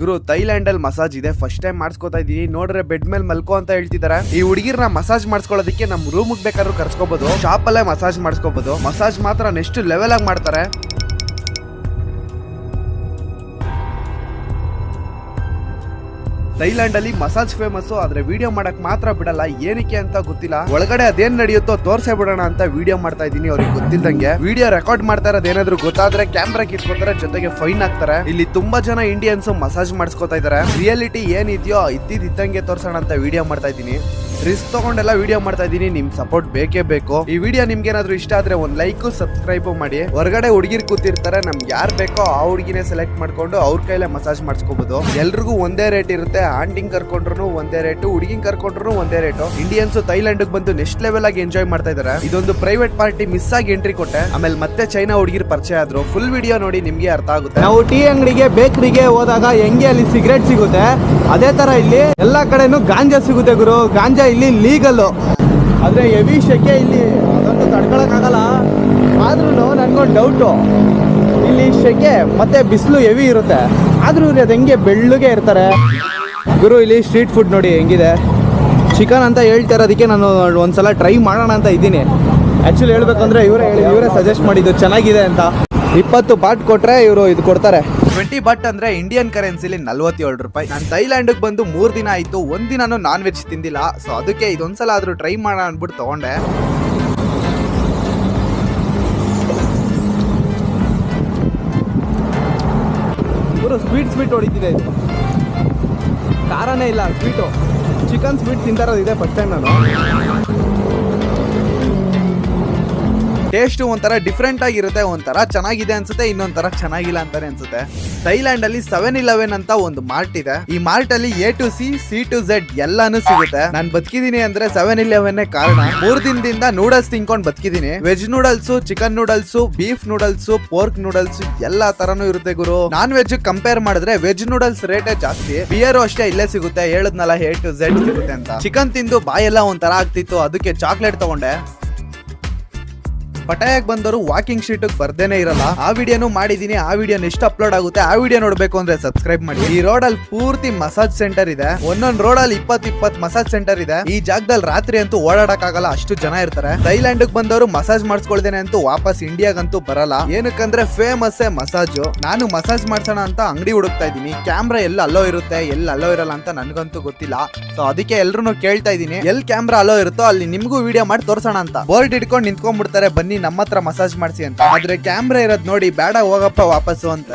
ಗುರು Thailand ಅಲ್ಲಿ massage ಇದೆ. First time ಮಾಡಿಸ್ಕೊತಾ ಇದೀನಿ. ನೋಡ್ರೆ ಬೆಡ್ ಮೇಲೆ ಮಲ್ಕೋ ಅಂತ ಹೇಳ್ತಿದಾರೆ. ಈ ಹುಡುಗಿರ್ನ ಮಸಾಜ್ ಮಾಡಿಸ್ಕೊಳ್ಳೋದಕ್ಕೆ ನಮ್ ರೂಮ್ ಬೇಕಾದ್ರೂ ಕರ್ಸ್ಕೋಬಹುದು ಶಾಪ್ ಅಲ್ಲೇ ಮಸಾಜ್ ಮಾಡಿಸ್ಕೋಬಹುದು ಮಸಾಜ್ ಮಾತ್ರ ನೆಕ್ಸ್ಟ್ ಲೆವೆಲ್ ಆಗಿ ಮಾಡ್ತಾರೆ. ಥೈಲ್ಯಾಂಡ್ ಅಲ್ಲಿ ಮಸಾಜ್ ಫೇಮಸ್ ಆದ್ರೆ ವಿಡಿಯೋ ಮಾಡಕ್ ಮಾತ್ರ ಬಿಡಲ್ಲ. ಏನಕ್ಕೆ ಅಂತ ಗೊತ್ತಿಲ್ಲ. ಒಳಗಡೆ ಅದೇನ್ ನಡೆಯುತ್ತೋ ತೋರ್ಸೆ ಬಿಡೋಣ ಅಂತ ವಿಡಿಯೋ ಮಾಡ್ತಾ ಇದೀನಿ ಅವ್ರಿಗೆ ಗೊತ್ತಿಲ್ದಂಗೆ. ವಿಡಿಯೋ ರೆಕಾರ್ಡ್ ಮಾಡ್ತಾ ಇರೋದು ಏನಾದ್ರು ಗೊತ್ತಾದ್ರೆ ಕ್ಯಾಮ್ರಾ ಕಿತ್ಕೋತಾರೆ ಜೊತೆಗೆ ಫೈನ್ ಹಾಕ್ತಾರೆ ಇಲ್ಲಿ ತುಂಬಾ ಜನ ಇಂಡಿಯನ್ಸ್ ಮಸಾಜ್ ಮಾಡಿಸ್ಕೊತಾ ಇದಾರೆ ರಿಯಾಲಿಟಿ ಏನಿದೆಯೋ ಇದ್ದಿದ್ದಂಗೆ ತೋರ್ಸೋಣ ಅಂತ ವಿಡಿಯೋ ಮಾಡ್ತಾ ಇದೀನಿ ರಿಸ್ಕ್ ತಗೊಂಡೆಲ್ಲ ವಿಡಿಯೋ ಮಾಡ್ತಾ ಇದೀನಿ ನಿಮ್ ಸಪೋರ್ಟ್ ಬೇಕೇ ಬೇಕು. ಈ ವಿಡಿಯೋ ನಿಮ್ಗೆ ಏನಾದ್ರು ಇಷ್ಟ ಆದ್ರೆ ಒಂದ್ ಲೈಕ್ ಸಬ್ಸ್ಕ್ರೈಬ್ ಮಾಡಿ. ಹೊರಗಡೆ ಹುಡುಗಿರ್ ಕೂತಿರ್ತಾರೆ, ನಮ್ಗೆ ಯಾರ್ ಬೇಕೋ ಆ ಹುಡುಗಿನೇ ಸೆಲೆಕ್ಟ್ ಮಾಡ್ಕೊಂಡು ಅವ್ರ ಕೈಲೇ ಮಸಾಜ್ ಮಾಡಿಸ್ಕೋಬಹುದು ಎಲ್ರಿಗೂ ಒಂದೇ ರೇಟ್ ಇರುತ್ತೆ ಆಂಟಿಂಗ್ ಕರ್ಕೊಂಡ್ರು ಒಂದೇ ರೇಟ್ ಹುಡುಗಿಂಗ್ ಕರ್ಕೊಂಡ್ರು ಒಂದೇ ರೇಟ್ ಇಂಡಿಯನ್ಸ್ ಥೈಲ್ಯಾಂಡ್ ಬಂದು ನೆಕ್ಸ್ಟ್ ಲೆವೆಲ್ ಆಗಿ ಎಂಜಾಯ್ ಮಾಡ್ತಾ ಇದಾರೆ. ಇದೊಂದು ಪ್ರೈವೇಟ್ ಪಾರ್ಟಿ ಮಿಸ್ ಆಗಿ ಎಂಟ್ರಿ ಕೊಟ್ಟೆ. ಆಮೇಲೆ ಮತ್ತೆ ಚೈನಾ ಹುಡುಗಿರ್ ಪರಿಚಯ ಆದ್ರು. ಫುಲ್ ವಿಡಿಯೋ ನೋಡಿ ನಿಮ್ಗೆ ಅರ್ಥ ಆಗುತ್ತೆ. ನಾವು ಟೀ ಅಂಗಡಿಗೆ ಬೇಕರಿಗೆ ಹೋದಾಗ ಹೆಂಗೆ ಅಲ್ಲಿ ಸಿಗರೇಟ್ ಸಿಗುತ್ತೆ, ಅದೇ ತರ ಇಲ್ಲಿ ಎಲ್ಲಾ ಕಡೆನೂ ಗಾಂಜಾ ಸಿಗುತ್ತೆ ಗುರು. ಗಾಂಜಾ ಇಲ್ಲಿ ಲೀಗಲ್ ಆದ್ರೆ ಹೆವಿ ಶೆಕೆ ಇಲ್ಲಿ ಅದಂತೂ ತಡ್ಕೊಳಕ್ಕಾಗಲ್ಲ. ಆದ್ರೂ ನನಗೊಂದು ಡೌಟು ಇಲ್ಲಿ ಶೆಕೆ ಮತ್ತೆ ಬಿಸಿಲು ಹೆವಿ ಇರುತ್ತೆ. ಆದರೂ ಅದು ಹೆಂಗೆ ಬೆಳ್ಳಗೆ ಇರ್ತಾರೆ. ಗುರು, ಇಲ್ಲಿ ಸ್ಟ್ರೀಟ್ ಫುಡ್ ನೋಡಿ ಹೆಂಗಿದೆ. ಚಿಕನ್ ಅಂತ ಹೇಳ್ತಾ ಇರೋದಕ್ಕೆ ನಾನು ಒಂದ್ಸಲ ಟ್ರೈ ಮಾಡೋಣ ಅಂತ ಇದ್ದೀನಿ. ಆ್ಯಕ್ಚುಲಿ ಹೇಳ್ಬೇಕಂದ್ರೆ ಇವರೇ ಹೇಳಿ, ಇವರೇ ಸಜೆಸ್ಟ್ ಮಾಡಿದ್ದು ಚೆನ್ನಾಗಿದೆ ಅಂತ. ಇಪ್ಪತ್ತು ಬಾಟ್ ಕೊಟ್ರೆ ಇವರು ಇದು ಕೊಡ್ತಾರೆ. ಟ್ವೆಂಟಿ ಬಟ್ ಅಂದ್ರೆ ಇಂಡಿಯನ್ ಕರೆನ್ಸಿಲಿ ನಲ್ವತ್ತೇಳು ರೂಪಾಯಿ. ನಾನು ಥೈಲ್ಯಾಂಡ್ ಬಂದು ಮೂರ್ ದಿನ ಆಯ್ತು ಒಂದಿನಾನು ದಿನಾನು ನಾನ್ ವೆಜ್ ತಿಂದಿಲ್ಲ. ಸೊ ಅದಕ್ಕೆ ಇದೊಂದ್ಸಲ ಆದ್ರೂ ಟ್ರೈ ಮಾಡೋಣ ಅನ್ಬಿಟ್ಟು ತಗೊಂಡೆ. ಇವರು ಸ್ವೀಟ್ ಸ್ವೀಟ್ ಹೊಡಿತಿದೆ ಇದು. ಖಾರನೇ ಇಲ್ಲ ಸ್ವೀಟು ಚಿಕನ್ ಸ್ವೀಟ್ ತಿಂತಾರೋದು ಇದೆ ಫಸ್ಟ್ ಟೈಮ್ ನಾನು. ಟೇಸ್ಟ್ ಒಂಥರ ಡಿಫ್ರೆಂಟ್ ಆಗಿರುತ್ತೆ, ಒಂಥರ ಚೆನ್ನಾಗಿದೆ ಅನ್ಸುತ್ತೆ, ಇನ್ನೊಂಥರ ಚೆನ್ನಾಗಿಲ್ಲ ಅಂತಾನೆ ಅನ್ಸುತ್ತೆ. ಥೈಲ್ಯಾಂಡ್ ಅಲ್ಲಿ ಸೆವೆನ್ ಇಲೆವೆನ್ ಅಂತ ಒಂದು ಮಾರ್ಟ್ ಇದೆ. ಈ ಮಾರ್ಟ್ ಅಲ್ಲಿ A to C C to Z ಎಲ್ಲಾನು ಸಿಗುತ್ತೆ. ನಾನ್ ಬದುಕಿದೀನಿ ಅಂದ್ರೆ ಸೆವೆನ್ ಇಲೆವೆನ್ ಕಾರಣ. ಮೂರ್ ದಿನದಿಂದ ನೂಡಲ್ಸ್ ತಿನ್ಕೊಂಡ್ ಬದುಕಿದೀನಿ. Veg noodles chicken noodles beef noodles pork noodles ಎಲ್ಲಾ ತರನು ಇರುತ್ತೆ ಗುರು. ನಾನ್ ವೆಜ್ ಕಂಪೇರ್ ಮಾಡಿದ್ರೆ ವೆಜ್ ನೂಡಲ್ಸ್ ರೇಟೇ ಜಾಸ್ತಿ. ಬಿಯರ್ ಅಷ್ಟೇ ಇಲ್ಲೇ ಸಿಗುತ್ತೆ. ಹೇಳದ್ನಲ್ಲ ಎ ಟು ಝೆಡ್ ಸಿಗುತ್ತೆ ಅಂತ. ಚಿಕನ್ ತಿಂದು ಬಾಯೆಲ್ಲ ಒಂಥರ ಆಗ್ತಿತ್ತು. ಅದಕ್ಕೆ ಚಾಕ್ಲೇಟ್ ತಗೊಂಡೆ. ಪಟಾಯಕ್ ಬಂದವರು ವಾಕಿಂಗ್ ಶೀಟ್ ಬರ್ದೇನೆ ಇರಲ್ಲ. ಆ ವಿಡಿಯೋನು ಮಾಡಿದೀನಿ, ಆ ವಿಡಿಯೋ ಎಷ್ಟು ಅಪ್ಲೋಡ್ ಆಗುತ್ತೆ ಆ ವಿಡಿಯೋ ನೋಡ್ಬೇಕು ಅಂದ್ರೆ ಸಬ್ಸ್ಕ್ರೈಬ್ ಮಾಡಿ. ಈ ರೋಡ್ ಅಲ್ಲಿ ಪೂರ್ತಿ ಮಸಾಜ್ ಸೆಂಟರ್ ಇದೆ. ಒಂದೊಂದ್ ರೋಡ್ ಅಲ್ಲಿ ಇಪ್ಪತ್ ಇಪ್ಪತ್ ಮಸಾಜ್ ಸೆಂಟರ್ ಇದೆ. ಈ ಜಾಗದಲ್ಲಿ ರಾತ್ರಿ ಅಂತೂ ಓಡಾಡಕ್ ಆಗಲ್ಲ ಅಷ್ಟು ಜನ ಇರ್ತಾರೆ. ಥೈಲ್ಯಾಂಡ್ ಬಂದವರು ಮಸಾಜ್ ಮಾಡಿಸ್ಕೊಳ್ದೇನೆ ಅಂತೂ ವಾಪಸ್ ಇಂಡಿಯಾಗಂತೂ ಬರಲ್ಲ. ಏನಕ್ಕಂದ್ರೆ ಫೇಮಸ್ ಮಸಾಜ್ ನಾನು ಮಸಾಜ್ ಮಾಡ್ಸೋಣ ಅಂತ ಅಂಗಡಿ ಹುಡುಕ್ತಾ ಇದ್ದೀನಿ. ಕ್ಯಾಮ್ರಾ ಎಲ್ಲ ಅಲ್ಲೋ ಇರುತ್ತೆ, ಎಲ್ಲಿ ಅಲ್ಲೋ ಇರಲ್ಲ ಅಂತ ನನ್ಗಂತೂ ಗೊತ್ತಿಲ್ಲ. ಸೊ ಅದಕ್ಕೆ ಎಲ್ರು ಕೇಳ್ತಾ ಇದೀನಿ ಎಲ್ ಕ್ಯಾಮ್ರಾ ಅಲ್ಲೋ ಇರುತ್ತೋ ಅಲ್ಲಿ ನಿಮಗೂ ವಿಡಿಯೋ ಮಾಡಿ ತೋರ್ಸೋಣ ಅಂತ. ಬೋರ್ಡ್ ಇಟ್ಕೊಂಡು ನಿಂತ್ಕೊಂಡ್ಬಿಡ್ತಾರೆ, ಬನ್ನಿ ನಮ್ಮ ಹತ್ರ ಮಸಾಜ್ ಮಾಡಿಸಿ ಅಂತ. ಆದ್ರೆ ಕ್ಯಾಮ್ರಾ ಇರೋದ್ ನೋಡಿ ಬೇಡ ಹೋಗಪ್ಪ ವಾಪಸ್ಸು ಅಂತ.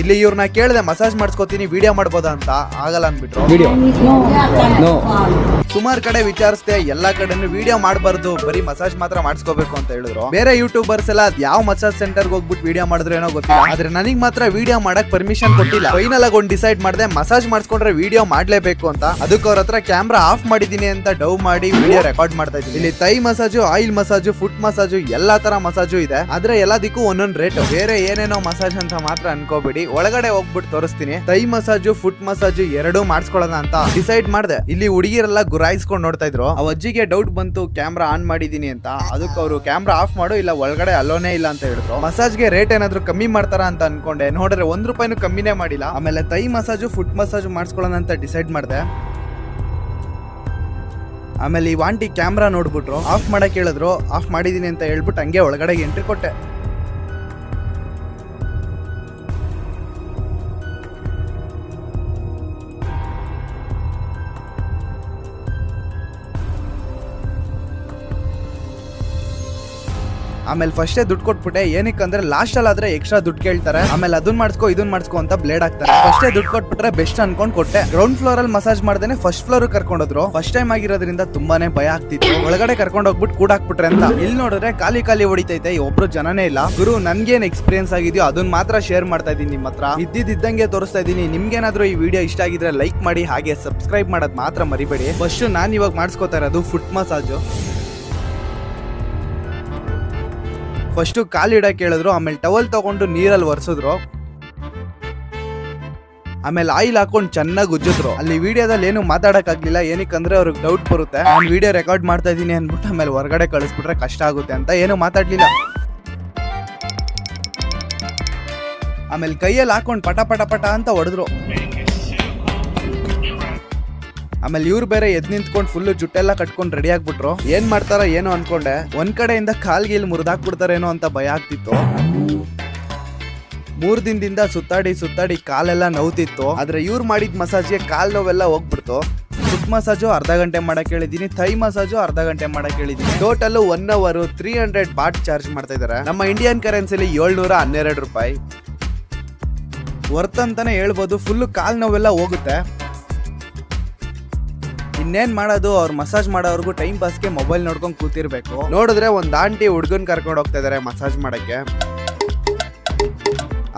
ಇಲ್ಲಿ ಇವ್ರನ್ನ ಕೇಳಿದೆ ಮಸಾಜ್ ಮಾಡಿಸ್ಕೋತೀನಿ ವಿಡಿಯೋ ಮಾಡ್ಬೋದಾ ಅಂತ. ಆಗಲ್ಲ ಅಂದ್ಬಿಟ್ರು. ವಿಡಿಯೋ ನೋ ಸುಮಾರು ಕಡೆ ವಿಚಾರಿಸ್ದೆ, ಎಲ್ಲಾ ಕಡೆನೂ ವಿಡಿಯೋ ಮಾಡಬಾರ್ದು, ಬರೀ ಮಸಾಜ್ ಮಾತ್ರ ಮಾಡಿಸ್ಕೋಬೇಕು ಅಂತ ಹೇಳಿದ್ರು. ಬೇರೆ ಯೂಟ್ಯೂಬರ್ಸ್ ಎಲ್ಲ ಯಾವ ಮಸಾಜ್ ಸೆಂಟರ್ ಹೋಗ್ಬಿಟ್ಟು ವಿಡಿಯೋ ಮಾಡಿದ್ರೆ ಏನೋ ಗೊತ್ತಿಲ್ಲ. ಆದ್ರೆ ನನಗ್ ಮಾತ್ರ ವಿಡಿಯೋ ಮಾಡಕ್ ಪರ್ಮಿಷನ್ ಕೊಟ್ಟಿಲ್ಲ. ಫೈನಲ್ ಆಗಿ ಒಂದು ಡಿಸೈಡ್ ಮಾಡಿದೆ ಮಸಾಜ್ ಮಾಡಿಸ್ಕೊಂಡ್ರೆ ವಿಡಿಯೋ ಮಾಡ್ಲೇಬೇಕು ಅಂತ. ಅದಕ್ಕೆ ಅವ್ರ ಹತ್ರ ಕ್ಯಾಮ್ರಾ ಆಫ್ ಮಾಡಿದೀನಿ ಅಂತ ಡವ್ ಮಾಡಿ ವಿಡಿಯೋ ರೆಕಾರ್ಡ್ ಮಾಡ್ತಾ ಇದ್ದೀನಿ. ಇಲ್ಲಿ Thai massage oil massage foot massage ಎಲ್ಲಾ ತರ ಮಸಾಜು ಇದೆ. ಆದ್ರೆ ಎಲ್ಲದಕ್ಕೂ ಒಂದೊಂದ್ ರೇಟ್ ಬೇರೆ ಏನೇನೋ ಮಸಾಜ್ ಅಂತ ಮಾತ್ರ ಅನ್ಕೋಬೇಡಿ. ಒಳಗಡೆ ಹೋಗ್ಬಿಟ್ಟು ತೋರಿಸ್ತೀನಿ. ತೈ ಮಸಾಜು ಫುಟ್ ಮಸಾಜು ಎರಡೂ ಮಾಡಿಸ್ಕೊಳ್ಳೋಣ ಅಂತ ಡಿಸೈಡ್ ಮಾಡಿದೆ. ಇಲ್ಲಿ ಹುಡುಗಿರೆಲ್ಲ ಗುರಾಯಿಸ್ಕೊಂಡು ನೋಡ್ತಾ ಇದ್ರು. ಆ ಅಜ್ಜಿಗೆ ಡೌಟ್ ಬಂತು ಕ್ಯಾಮ್ರಾ ಆನ್ ಮಾಡಿದೀನಿ ಅಂತ. ಅದಕ್ಕೆ ಅವರು ಕ್ಯಾಮ್ರಾ ಆಫ್ ಮಾಡು ಇಲ್ಲ, ಒಳಗಡೆ ಅಲ್ಲೋನೇ ಇಲ್ಲ ಅಂತ ಹೇಳಿದ್ರು. ಮಸಾಜ್ಗೆ ರೇಟ್ ಏನಾದ್ರು ಕಮ್ಮಿ ಮಾಡ್ತಾರ ಅಂತ ಅನ್ಕೊಂಡೆ. ನೋಡಿದ್ರೆ ಒಂದ್ ರೂಪಾಯಿನೂ ಕಮ್ಮಿನೇ ಮಾಡಿಲ್ಲ. ಆಮೇಲೆ ತೈ ಮಸಾಜು ಫುಟ್ ಮಸಾಜು ಮಾಡಿಸ್ಕೊಳ್ಳೋಣ ಅಂತ ಡಿಸೈಡ್ ಮಾಡಿದೆ. ಆಮೇಲೆ ಈ ವಾಂಟಿ ಕ್ಯಾಮ್ರಾ ನೋಡ್ಬಿಟ್ರು. ಆಫ್ ಮಾಡಕ್ ಹೇಳಿದ್ರು. ಆಫ್ ಮಾಡಿದೀನಿ ಅಂತ ಹೇಳ್ಬಿಟ್ಟು ಹಂಗೆ ಒಳಗಡೆ ಎಂಟ್ರಿ ಕೊಟ್ಟೆ. ಆಮೇಲೆ ಫಸ್ಟೇ ದುಡ್ಡು ಕೊಟ್ಬಿಟ್ಟೆ. ಏನಕ್ಕೆ ಅಂದ್ರೆ ಲಾಸ್ಟ್ ಅಲ್ಲಿ ಆದ್ರೆ ಎಕ್ಸ್ಟ್ರಾ ದುಡ್ಡು ಕೇಳ್ತಾರೆ. ಆಮೇಲೆ ಅದನ್ನ ಮಾಡಿಸ್ಕೋ ಇದನ್ನ ಮಾಡಿಸ್ಕೋ ಅಂತ ಬ್ಲೇಡ್ ಆಗ್ತಾರೆ ಫಸ್ಟೇ ದುಡ್ಡು ಕೊಟ್ಬಿಟ್ರೆ ಬೆಸ್ಟ್ ಅನ್ಕೊಂಡ್ ಕೊಟ್ಟೆ. ಗ್ರೌಂಡ್ ಫ್ಲೋರ್ ಅಲ್ಲಿ ಮಸಾಜ್ ಮಾಡ್ದೇನೆ ಫಸ್ಟ್ ಫ್ಲೋರ್ ಕರ್ಕೊಂಡೋದ್ರು ಫಸ್ಟ್ ಟೈಮ್ ಆಗಿರೋದ್ರಿಂದ ತುಂಬಾನೇ ಭಯ ಆಗ್ತಿತ್ತು. ಒಳಗಡೆ ಕರ್ಕೊಂಡು ಹೋಗ್ಬಿಟ್ಟು ಕೂಡಾಕ್ಬಿಟ್ರೆ ಅಂತ. ಇಲ್ಲಿ ನೋಡಿದ್ರೆ ಖಾಲಿ ಖಾಲಿ ಹೊಡಿತೈತೆ. ಒಬ್ರು ಜನನೇ ಇಲ್ಲ. ಗುರು, ನನ್ಗೇನ್ ಎಕ್ಸ್ಪೀರಿಯನ್ಸ್ ಆಗಿದೆಯೋ ಅದನ್ನ ಮಾತ್ರ ಶೇರ್ ಮಾಡ್ತಾ ಇದೀನಿ ನಿಮ್ಮ ಹತ್ರ. ಇದ್ದಿದ್ದಂಗೆ ತೋರಿಸ್ತಾ ಇದೀನಿ ನಿಮ್ಗೇನಾದ್ರೂ ಈ ವಿಡಿಯೋ ಇಷ್ಟ ಆಗಿದ್ರೆ ಲೈಕ್ ಮಾಡಿ, ಹಾಗೆ ಸಬ್ಸ್ಕ್ರೈಬ್ ಮಾಡೋದ್ ಮಾತ್ರ ಮರಿಬೇಡಿ. ಫಸ್ಟ್ ನಾನು ಇವಾಗ ಮಾಡಿಸ್ಕೋತಾ ಇರೋದು ಫುಟ್ ಮಸಾಜು ಫಸ್ಟು ಕಾಲು ಇಡೋಕೆ ಹೇಳಿದ್ರು, ಆಮೇಲೆ ಟವಲ್ ತಗೊಂಡು ನೀರಲ್ಲಿ ಒರೆಸಿದ್ರು. ಆಮೇಲೆ ಆಯಿಲ್ ಹಾಕೊಂಡು ಚೆನ್ನಾಗಿ ಉಜ್ಜಿದ್ರು. ಅಲ್ಲಿ ವಿಡಿಯೋದಲ್ಲಿ ಏನು ಮಾತಾಡಕ್ ಆಗ್ಲಿಲ್ಲ ಏನಕ್ಕಂದ್ರೆ ಅವ್ರಿಗೆ ಡೌಟ್ ಬರುತ್ತೆ. ನಾನು ವಿಡಿಯೋ ರೆಕಾರ್ಡ್ ಮಾಡ್ತಾ ಇದ್ದೀನಿ ಅಂದ್ಬಿಟ್ಟು ಆಮೇಲೆ ಹೊರಗಡೆ ಕಳಿಸ್ಬಿಟ್ರೆ ಕಷ್ಟ ಆಗುತ್ತೆ ಅಂತ ಏನು ಮಾತಾಡ್ಲಿಲ್ಲ. ಆಮೇಲೆ ಕೈಯಲ್ಲಿ ಹಾಕೊಂಡು ಪಟ ಪಟ ಪಟ ಅಂತ ಹೊಡೆದ್ರು ಆಮೇಲೆ ಇವ್ರು ಬೇರೆ ಎದ್ ನಿಂತ್ಕೊಂಡು ಫುಲ್ ಜುಟ್ಟೆಲ್ಲ ಕಟ್ಕೊಂಡು ರೆಡಿ ಆಗ್ಬಿಟ್ರು. ಏನ್ ಮಾಡ್ತಾರ ಏನೋ ಅನ್ಕೊಂಡೆ. ಒಂದ್ ಕಡೆಯಿಂದ ಕಾಲ್ಗೀಲ್ ಮುರಿದಾಕ್ಬಿಡ್ತಾರೇನೋ ಅಂತ ಭಯ ಆಗ್ತಿತ್ತು. ಮೂರ್ ದಿನದಿಂದ ಸುತ್ತಾಡಿ ಸುತ್ತಾಡಿ ಕಾಲೆಲ್ಲ ನೋವ್ತಿತ್ತು. ಆದ್ರೆ ಇವ್ರು ಮಾಡಿದ ಮಸಾಜ್ಗೆ ಕಾಲ್ ನೋವೆಲ್ಲ ಹೋಗ್ಬಿಡ್ತು. ಫುಟ್ ಮಸಾಜು ಅರ್ಧ ಗಂಟೆ ಮಾಡಕ್ ಹೇಳಿದೀನಿ ಥೈ ಮಸಾಜು ಅರ್ಧ ಗಂಟೆ ಮಾಡಕ್ ಹೇಳಿದೀನಿ total one hour three hundred baht charge ಮಾಡ್ತಾ ಇದಾರೆ. ನಮ್ಮ ಇಂಡಿಯನ್ ಕರೆನ್ಸಿಲಿ ಏಳ್ನೂರ ಹನ್ನೆರಡು ರೂಪಾಯಿ. ವರ್ತ್ ಅಂತಾನೆ ಹೇಳ್ಬೋದು ಫುಲ್ ಕಾಲ್ ನೋವೆಲ್ಲ ಹೋಗುತ್ತೆ. ಇನ್ನೇನ್ ಮಾಡೋದು? ಅವ್ರು ಮಸಾಜ್ ಮಾಡೋರ್ಗು ಟೈಮ್ ಪಾಸ್ಗೆ ಮೊಬೈಲ್ ನೋಡ್ಕೊಂಡು ಕೂತಿರ್ಬೇಕು. ನೋಡಿದ್ರೆ ಒಂದ್ ಆಂಟಿ ಹುಡ್ಗನ್ ಕರ್ಕೊಂಡು ಹೋಗ್ತಾ ಇದಾರೆ ಮಸಾಜ್ ಮಾಡಕ್ಕೆ.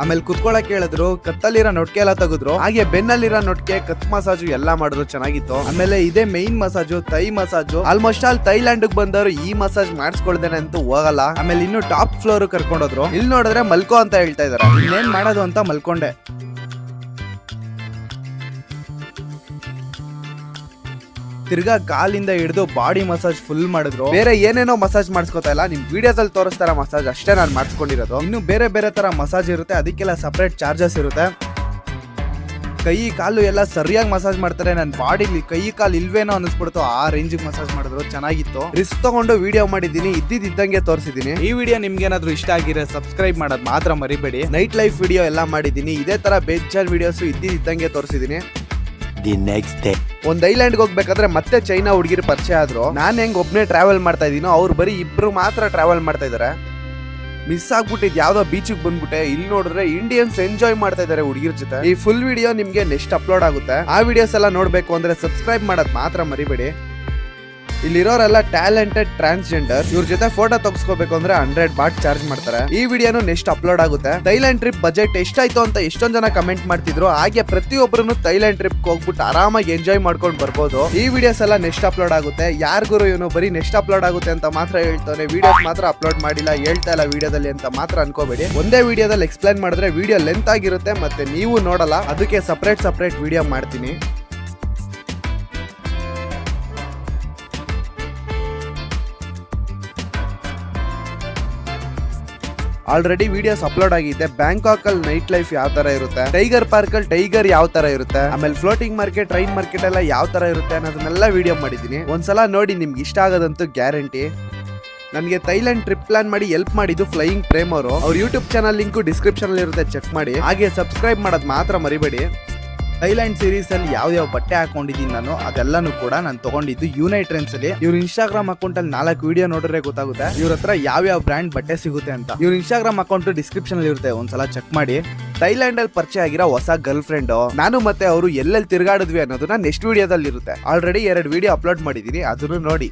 ಆಮೇಲೆ ಕುತ್ಕೊಳಕ್ ಹೇಳಿದ್ರು ಕತ್ತಲ್ಲಿರೋ ನೊಟ್ಕೆ ಎಲ್ಲ ತೆಗೆದ್ರು? ಹಾಗೆ ಬೆನ್ನಲ್ಲಿರೋ ನೊಟ್ಕೆ ಕತ್ ಮಸಾಜು ಎಲ್ಲ ಮಾಡಿದ್ರು, ಚೆನ್ನಾಗಿತ್ತು. ಆಮೇಲೆ ಇದೇ main massage Thai massage almost all Thailand ಬಂದವರು ಈ ಮಸಾಜ್ ಮಾಡಿಸ್ಕೊಳ್ದೇನೆ ಅಂತೂ ಹೋಗಲ್ಲ. ಆಮೇಲೆ ಇನ್ನು ಟಾಪ್ ಫ್ಲೋರ್ ಕರ್ಕೊಂಡೋದ್ರು ಇಲ್ಲಿ ನೋಡಿದ್ರೆ ಮಲ್ಕೋ ಅಂತ ಹೇಳ್ತಾ ಇದಾರೆ. ಇನ್ನೇನ್ ಮಾಡೋದು ಅಂತ ಮಲ್ಕೊಂಡೆ. ತಿರ್ಗಾ ಕಾಲಿಂದ ಹಿಡಿದು ಬಾಡಿ ಮಸಾಜ್ ಫುಲ್ ಮಾಡಿದ್ರು. ಬೇರೆ ಏನೇನೋ ಮಸಾಜ್ ಮಾಡಿಸ್ಕೊತಾ ಇಲ್ಲ. ನಿಮ್ ವಿಡಿಯೋದಲ್ಲಿ ಅಲ್ಲಿ ತೋರಿಸ್ತಾರ ಮಸಾಜ್ ಅಷ್ಟೇ ನಾನು ಮಾಡಿಸ್ಕೊಂಡಿರೋದು. ಇನ್ನು ಬೇರೆ ಬೇರೆ ತರ ಮಸಾಜ್ ಇರುತ್ತೆ. ಅದಕ್ಕೆಲ್ಲ ಸಪ್ರೇಟ್ ಚಾರ್ಜಸ್ ಇರುತ್ತೆ. ಕೈ, ಕಾಲು ಎಲ್ಲ ಸರಿಯಾಗಿ ಮಸಾಜ್ ಮಾಡ್ತಾರೆ. ನನ್ನ ಬಾಡಿಲಿ ಕೈ, ಕಾಲು ಇಲ್ವೇನೋ ಅನಿಸ್ಬಿಡ್ತು ಆ ರೇಂಜಿಗೆ ಮಸಾಜ್ ಮಾಡಿದ್ರು. ಚೆನ್ನಾಗಿತ್ತು. ರಿಸ್ಕ್ ತಗೊಂಡು ವಿಡಿಯೋ ಮಾಡಿದ್ದೀನಿ. ಇದ್ದಿದ್ದಂಗೆ ತೋರಿಸಿದ್ದೀನಿ. ಈ ವಿಡಿಯೋ ನಿಮ್ಗೆ ಏನಾದ್ರು ಇಷ್ಟ ಆಗಿರೋ ಸಬ್ಸ್ಕ್ರೈಬ್ ಮಾಡೋದು ಮಾತ್ರ ಮರಿಬೇಡಿ. ನೈಟ್ ಲೈಫ್ ವಿಡಿಯೋ ಎಲ್ಲ ಮಾಡಿದ್ದೀನಿ. ಇದೇ ತರ ಬೇಜಾರ್ ವಿಡಿಯೋಸ್ ಇದ್ದಿದ್ದಂಗೆ ತೋರಿಸಿದ್ದೀನಿ. The ನೆಕ್ಸ್ಟ್ ಡೇ ಒಂದ್ ಐಲ್ಯಾಂಡ್ ಹೋಗ್ಬೇಕಾದ್ರೆ ಮತ್ತೆ ಚೈನಾ ಹುಡುಗಿರ್ ಪರಿಚಯ ಆದ್ರು. ನಾನು ಹೆಂಗ್ ಒಬ್ನೇ ಟ್ರಾವೆಲ್ ಮಾಡ್ತಾ ಇದೀನೋ ಅವ್ರು ಬರೀ ಇಬ್ರು ಮಾತ್ರ ಟ್ರಾವೆಲ್ ಮಾಡ್ತಾ ಇದಾರೆ. ಮಿಸ್ ಆಗ್ಬಿಟ್ಟಿದ್ ಯಾವ್ದೋ ಬೀಚಿಗೆ ಬಂದ್ಬಿಟ್ಟೆ. ಇಲ್ಲಿ ನೋಡಿದ್ರೆ ಇಂಡಿಯನ್ಸ್ ಎಂಜಾಯ್ ಮಾಡ್ತಾ ಇದಾರೆ ಹುಡುಗಿರ್ ಜೊತೆ. ಈ ಫುಲ್ ವಿಡಿಯೋ ನಿಮ್ಗೆ ನೆಕ್ಸ್ಟ್ ಅಪ್ಲೋಡ್ ಆಗುತ್ತೆ. ಆ ವಿಡಿಯೋಸ್ ಎಲ್ಲ ನೋಡ್ಬೇಕು ಅಂದ್ರೆ ಸಬ್ಸ್ಕ್ರೈಬ್ ಮಾಡೋದ್ ಮಾತ್ರ ಮರಿಬೇಡಿ. ಇಲ್ಲಿರೋರೆಲ್ಲ ಟ್ಯಾಲೆಂಟೆಡ್ ಟ್ರಾನ್ಸ್ಜೆಂಡರ್. ಇವ್ರ ಜೊತೆ ಫೋಟೋ ತಗ್ಸ್ಕೋಬೇಕು ಅಂದ್ರೆ ಹಂಡ್ರೆಡ್ ಬಾಟ್ ಚಾರ್ಜ್ ಮಾಡ್ತಾರೆ. ಈ ವಿಡಿಯೋನು ನೆಕ್ಸ್ಟ್ ಅಪ್ಲೋಡ್ ಆಗುತ್ತೆ. ಥೈಲ್ಯಾಂಡ್ ಟ್ರಿಪ್ ಬಜೆಟ್ ಎಷ್ಟಾಯ್ತು ಅಂತ ಎಷ್ಟೊಂದ್ ಜನ ಕಮೆಂಟ್ ಮಾಡ್ತಿದ್ರು. ಹಾಗೆ ಪ್ರತಿಯೊಬ್ಬರು ಥೈಲ್ಯಾಂಡ್ ಟ್ರಿಪ್ ಹೋಗ್ಬಿಟ್ಟು ಆರಾಮಾಗಿ ಎಂಜಾಯ್ ಮಾಡ್ಕೊಂಡು ಬರ್ಬೋದು. ಈ ವಿಡಿಯೋಸ್ ಎಲ್ಲ ನೆಕ್ಸ್ಟ್ ಅಪ್ಲೋಡ್ ಆಗುತ್ತೆ. ಯಾರಿಗೂ ಇವನು ಬರೀ ನೆಕ್ಸ್ಟ್ ಅಪ್ಲೋಡ್ ಆಗುತ್ತೆ ಅಂತ ಮಾತ್ರ ಹೇಳ್ತಾನೆ ವಿಡಿಯೋಸ್ ಮಾತ್ರ ಅಪ್ಲೋಡ್ ಮಾಡಿಲ್ಲ, ಹೇಳ್ತಾ ಇಲ್ಲ ವಿಡಿಯೋದಲ್ಲಿ ಅಂತ ಮಾತ್ರ ಅನ್ಕೋಬೇಡಿ. ಒಂದೇ ವಿಡಿಯೋದಲ್ಲಿ ಎಕ್ಸ್ಪ್ಲೈನ್ ಮಾಡಿದ್ರೆ ವಿಡಿಯೋ ಲೆಂತ್ ಆಗಿರುತ್ತೆ, ಮತ್ತೆ ನೀವು ನೋಡಲ್ಲ. ಅದಕ್ಕೆ ಸಪ್ರೇಟ್ ಸಪ್ರೇಟ್ ವಿಡಿಯೋ ಮಾಡ್ತೀನಿ. ಆಲ್ರೆಡಿ ವಿಡಿಯೋಸ್ ಅಪ್ಲೋಡ್ ಆಗಿದೆ ಬ್ಯಾಂಕಾಕ್ ಅಲ್ಲಿ ನೈಟ್ ಲೈಫ್ ಯಾವ ತರ ಇರುತ್ತೆ? ಟೈಗರ್ ಪಾರ್ಕ್ ಅಲ್ಲಿ ಟೈಗರ್ ಯಾವ ತರ ಇರುತ್ತೆ? ಆಮೇಲೆ ಫ್ಲೋಟಿಂಗ್ ಮಾರ್ಕೆಟ್ ಟ್ರೈನ್ ಮಾರ್ಕೆಟ್ ಎಲ್ಲ ಯಾವ ತರ ಇರುತ್ತೆ ಅನ್ನೋದನ್ನೆಲ್ಲ ವಿಡಿಯೋ ಮಾಡಿದೀನಿ ಒಂದ್ಸಲ ನೋಡಿ ನಿಮ್ಗೆ ಇಷ್ಟ ಆಗೋದಂತೂ ಗ್ಯಾರಂಟಿ ನನಗೆ ಥೈಲ್ಯಾಂಡ್ ಟ್ರಿಪ್ ಪ್ಲಾನ್ ಮಾಡಿ ಹೆಲ್ಪ್ ಮಾಡಿದ್ದು ಫ್ಲೈಯಿಂಗ್ ಪ್ರೇಮ್ ಅವರು. ಅವ್ರ ಯೂಟ್ಯೂಬ್ ಚಾನಲ್ ಲಿಂಕು ಡಿಸ್ಕ್ರಿಪ್ಷನ್ ಇರುತ್ತೆ ಚೆಕ್ ಮಾಡಿ. ಹಾಗೆ ಸಬ್ಸ್ಕ್ರೈಬ್ ಮಾಡೋದು ಮಾತ್ರ ಮರಿಬೇಡಿ. ಥೈಲ್ಯಾಂಡ್ ಸೀರೀಸ್ ಅಲ್ಲಿ ಯಾವ ಯಾವ ಬಟ್ಟೆ ಹಾಕೊಂಡಿದ್ದೀನಿ ನಾನು, ಅದೆಲ್ಲಾನು ಕೂಡ ನಾನು ತಗೊಂಡಿದ್ದು ಯುನೈಟ್ ಟ್ರೆಂಡ್ಸ್ ಅಲ್ಲಿ. ಇವ್ರ ಇನ್ಸ್ಟಾಗ್ರಾಮ್ ಅಕೌಂಟ್ ಅಲ್ಲಿ ನಾಲ್ಕು ವಿಡಿಯೋ ನೋಡಿದ್ರೆ ಗೊತ್ತಾಗುತ್ತೆ. ಇವ್ರ ಹತ್ರ ಯಾವ ಯಾವ ಬ್ರ್ಯಾಂಡ್ ಬಟ್ಟೆ ಸಿಗುತ್ತೆ ಅಂತ. ಇವ್ರ ಇನ್ಸ್ಟಾಗ್ರಾಮ್ ಅಕೌಂಟ್ ಡಿಸ್ಕ್ರಿಪ್ಷನ್ ಅಲ್ಲಿ ಇರುತ್ತೆ, ಒಂದ್ಸಲ ಚೆಕ್ ಮಾಡಿ. ಥೈಲ್ಯಾಂಡ್ ಅಲ್ಲಿ ಪರಿಚಯ ಆಗಿರೋ ಹೊಸ ಗರ್ಲ್ ಫ್ರೆಂಡ್ ನಾನು ಮತ್ತೆ ಅವರು ಎಲ್ಲೆಲ್ಲಿ ತಿರುಗಾಡಿದ್ವಿ ಅನ್ನೋದನ್ನ ನೆಕ್ಸ್ಟ್ ವಿಡಿಯೋದಲ್ಲಿ ಇರುತ್ತೆ ಆಲ್ರೆಡಿ ಎರಡು ವಿಡಿಯೋ ಅಪ್ಲೋಡ್ ಮಾಡಿದೀನಿ, ಅದನ್ನು ನೋಡಿ.